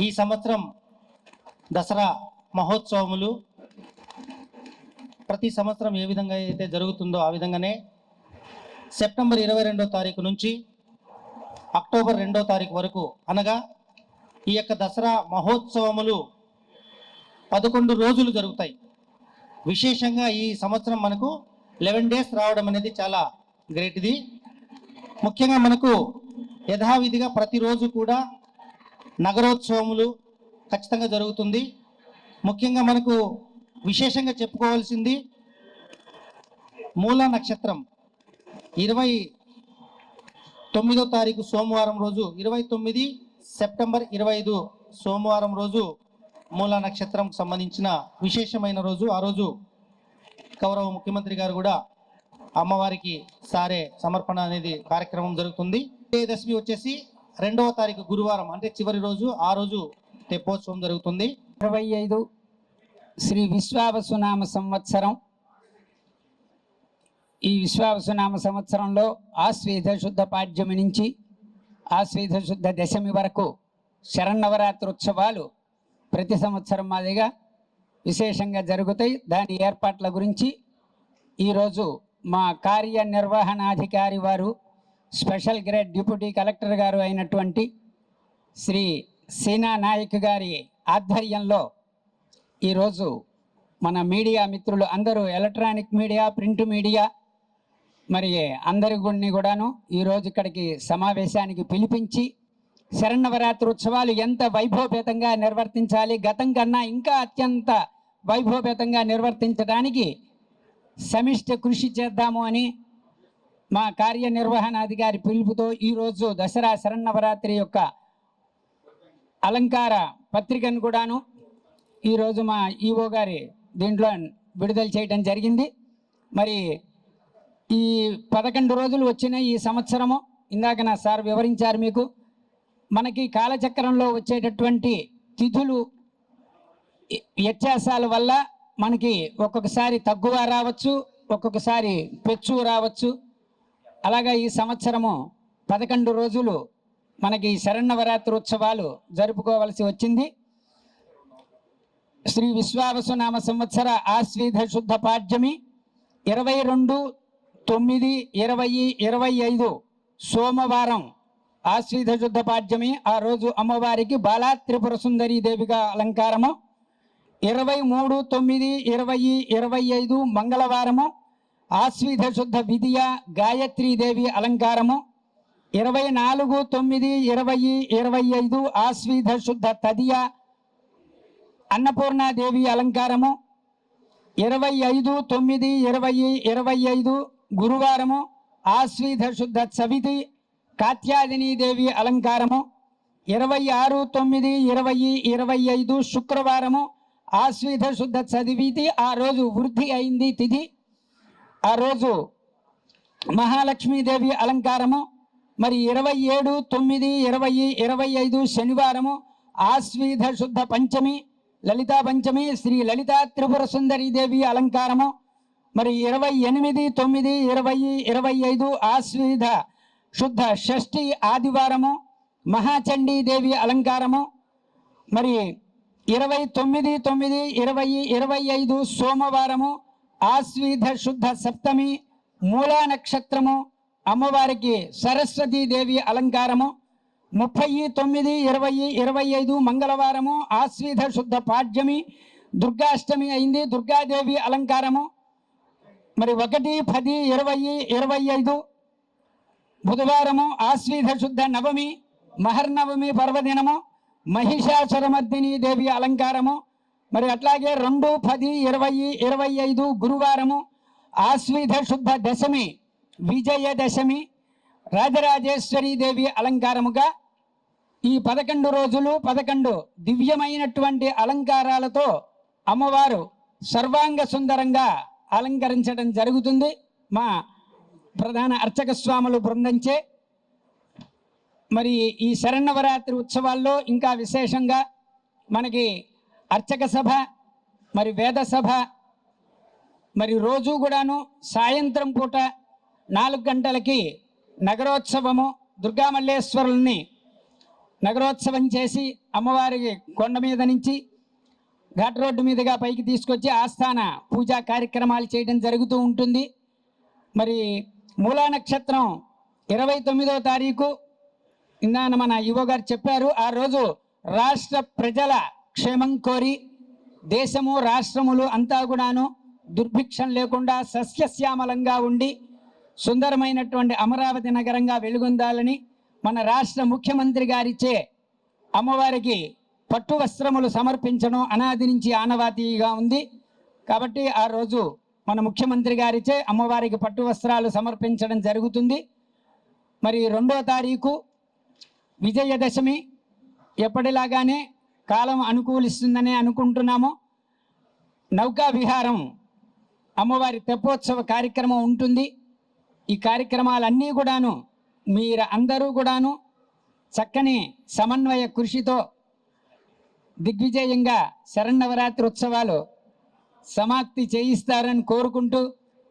ఈ సంవత్సరం దసరా మహోత్సవములు ప్రతి సంవత్సరం ఏ విధంగా అయితే జరుగుతుందో ఆ విధంగానే సెప్టెంబర్ ఇరవై రెండో తారీఖు నుంచి అక్టోబర్ రెండో తారీఖు వరకు అనగా ఈ యొక్క దసరా మహోత్సవములు పదకొండు రోజులు జరుగుతాయి. విశేషంగా ఈ సంవత్సరం మనకు లెవెన్ డేస్ రావడం అనేది చాలా గ్రేట్ ఇది ముఖ్యంగా మనకు యథావిధిగా ప్రతిరోజు కూడా నగరోత్సవములు ఖచ్చితంగా జరుగుతుంది. ముఖ్యంగా మనకు విశేషంగా చెప్పుకోవాల్సింది మూల నక్షత్రం. ఇరవై తొమ్మిదో తారీఖు సోమవారం రోజు ఇరవై తొమ్మిది సెప్టెంబర్ ఇరవై ఐదు సోమవారం రోజు మూల నక్షత్రం సంబంధించిన విశేషమైన రోజు. ఆ రోజు గౌరవ ముఖ్యమంత్రి గారు కూడా అమ్మవారికి సారే సమర్పణ అనేది కార్యక్రమం జరుగుతుంది. విజయదశమి వచ్చేసి రెండవ తారీఖు గురువారం అంటే చివరి రోజు ఆ రోజు తెప్పోత్సవం జరుగుతుంది. ఇరవై ఐదు శ్రీ విశ్వావసునామ సంవత్సరం. ఈ విశ్వావసునామ సంవత్సరంలో ఆశ్వేధ శుద్ధ పాడ్యమి నుంచి ఆశ్వేధ శుద్ధ దశమి వరకు శరన్నవరాత్రి ఉత్సవాలు ప్రతి సంవత్సరం మాదిరిగా విశేషంగా జరుగుతాయి. దాని ఏర్పాట్ల గురించి ఈరోజు మా కార్యనిర్వహణాధికారి వారు స్పెషల్ గ్రేడ్ డిప్యూటీ కలెక్టర్ గారు అయినటువంటి శ్రీ సీనా నాయక్ గారి ఆధ్వర్యంలో ఈరోజు మన మీడియా మిత్రులు అందరూ ఎలక్ట్రానిక్ మీడియా ప్రింట్ మీడియా మరి అందరి గుడిని కూడాను ఈరోజు ఇక్కడికి సమావేశానికి పిలిపించి శరన్నవరాత్రి ఉత్సవాలు ఎంత వైభవపేతంగా నిర్వర్తించాలి గతం కన్నా ఇంకా అత్యంత వైభవపేతంగా నిర్వర్తించడానికి సమిష్టి కృషి చేద్దాము అని మా కార్యనిర్వహణాధికారి పిలుపుతో ఈరోజు దసరా శరన్నవరాత్రి యొక్క అలంకార పత్రికను కూడాను ఈరోజు మా ఈఓ గారి దీంట్లో విడుదల చేయడం జరిగింది. మరి ఈ పదకొండు రోజులు వచ్చిన ఈ సంవత్సరము ఇందాక నా సార్ వివరించారు మీకు. మనకి కాలచక్రంలో వచ్చేటటువంటి తిథులు వ్యత్యాసాల వల్ల మనకి ఒక్కొక్కసారి తగ్గువ రావచ్చు ఒక్కొక్కసారి పెచ్చు రావచ్చు. అలాగా ఈ సంవత్సరము పదకొండు రోజులు మనకి ఈ శరన్నవరాత్రి ఉత్సవాలు జరుపుకోవలసి వచ్చింది. శ్రీ విశ్వావసునామ సంవత్సర ఆశ్వీధ శుద్ధ పాడ్యమి ఇరవై రెండు తొమ్మిది ఇరవై ఇరవై ఐదు సోమవారం ఆశ్వీధ శుద్ధ పాడ్యమి. ఆ రోజు అమ్మవారికి బాలా త్రిపుర సుందరి దేవిగా అలంకారము. ఇరవై మూడు తొమ్మిది ఇరవై ఇరవై ఐదు మంగళవారము ఆశ్విధ శుద్ధ విధియ గాయత్రీదేవి అలంకారము. ఇరవై నాలుగు తొమ్మిది ఇరవై ఇరవై ఐదు ఆశ్విధ శుద్ధ తదియ అన్నపూర్ణాదేవి అలంకారము. ఇరవై ఐదు తొమ్మిది ఇరవై ఇరవై ఐదు గురువారము ఆశ్విధ శుద్ధ చవితి కాత్యాదిని దేవి అలంకారము. ఇరవై ఆరు తొమ్మిది ఇరవై ఇరవై ఐదు శుక్రవారము ఆశ్విధ శుద్ధ చదివితి ఆ రోజు వృద్ధి అయింది తిథి. ఆ రోజు మహాలక్ష్మీదేవి అలంకారము మరి ఇరవై ఏడు తొమ్మిది ఇరవై ఇరవై ఐదు శనివారము ఆశ్వీధ శుద్ధ పంచమి లలితా పంచమి శ్రీ లలితా త్రిపుర సుందరి దేవి అలంకారము మరి ఇరవై ఎనిమిది తొమ్మిది ఇరవై ఇరవై ఐదు ఆశ్వీధ శుద్ధ షష్ఠి ఆదివారము మహాచండీ దేవి అలంకారము మరి ఇరవై తొమ్మిది తొమ్మిది ఇరవై ఇరవై ఐదు సోమవారము ఆశ్వీధ శుద్ధ సప్తమి మూలా నక్షత్రము అమ్మవారికి సరస్వతీదేవి అలంకారము ముప్పై తొమ్మిది ఇరవై ఇరవై ఐదు మంగళవారము ఆశ్వీధ శుద్ధ పాడ్యమి దుర్గాష్టమి అయింది దుర్గాదేవి అలంకారము. మరి ఒకటి పది ఇరవై ఇరవై ఐదు బుధవారము ఆశ్వీధ శుద్ధ నవమి మహర్నవమి పర్వదినము మహిషాసురమర్దిని దేవి అలంకారము. మరి అట్లాగే రెండు పది ఇరవై ఇరవై ఐదు గురువారము ఆశ్వీధ శుద్ధ దశమి విజయదశమి రాజరాజేశ్వరి దేవి అలంకారముగా ఈ పదకొండు రోజులు పదకొండు దివ్యమైనటువంటి అలంకారాలతో అమ్మవారు సర్వాంగ సుందరంగా అలంకరించడం జరుగుతుంది. మా ప్రధాన అర్చక స్వాములు బృందంచే మరి ఈ శరన్నవరాత్రి ఉత్సవాల్లో ఇంకా విశేషంగా మనకి అర్చక సభ మరి వేద సభ మరి రోజు కూడాను సాయంత్రం పూట నాలుగు గంటలకి నగరోత్సవము దుర్గామల్లేశ్వరుల్ని నగరోత్సవం చేసి అమ్మవారికి కొండ మీద నుంచి ఘాట్ రోడ్డు మీదుగా పైకి తీసుకొచ్చి ఆస్థాన పూజా కార్యక్రమాలు చేయడం జరుగుతూ ఉంటుంది. మరి మూలా నక్షత్రం ఇరవై తొమ్మిదో తారీఖు ఇందాన మన యువ గారు చెప్పారు ఆ రోజు రాష్ట్ర ప్రజల క్షేమం కోరి దేశము రాష్ట్రములు అంతా కూడాను దుర్భిక్షం లేకుండా సస్యశ్యామలంగా ఉండి సుందరమైనటువంటి అమరావతి నగరంగా వెలుగొందాలని మన రాష్ట్ర ముఖ్యమంత్రి గారిచే అమ్మవారికి పట్టు వస్త్రములు సమర్పించడం అనాది నుంచి ఆనవాతీగా ఉంది. కాబట్టి ఆ రోజు మన ముఖ్యమంత్రి గారిచే అమ్మవారికి పట్టు వస్త్రాలు సమర్పించడం జరుగుతుంది. మరి రెండో తారీఖు విజయదశమి. ఎప్పటిలాగానే కాలం అనుకూలిస్తుందని అనుకుంటున్నాము. నౌకా విహారం అమ్మవారి తెప్పోత్సవ కార్యక్రమం ఉంటుంది. ఈ కార్యక్రమాలన్నీ కూడాను మీరు అందరూ కూడాను చక్కని సమన్వయ కృషితో దిగ్విజయంగా శరన్నవరాత్రి ఉత్సవాలు సమాప్తి చేయిస్తారని కోరుకుంటూ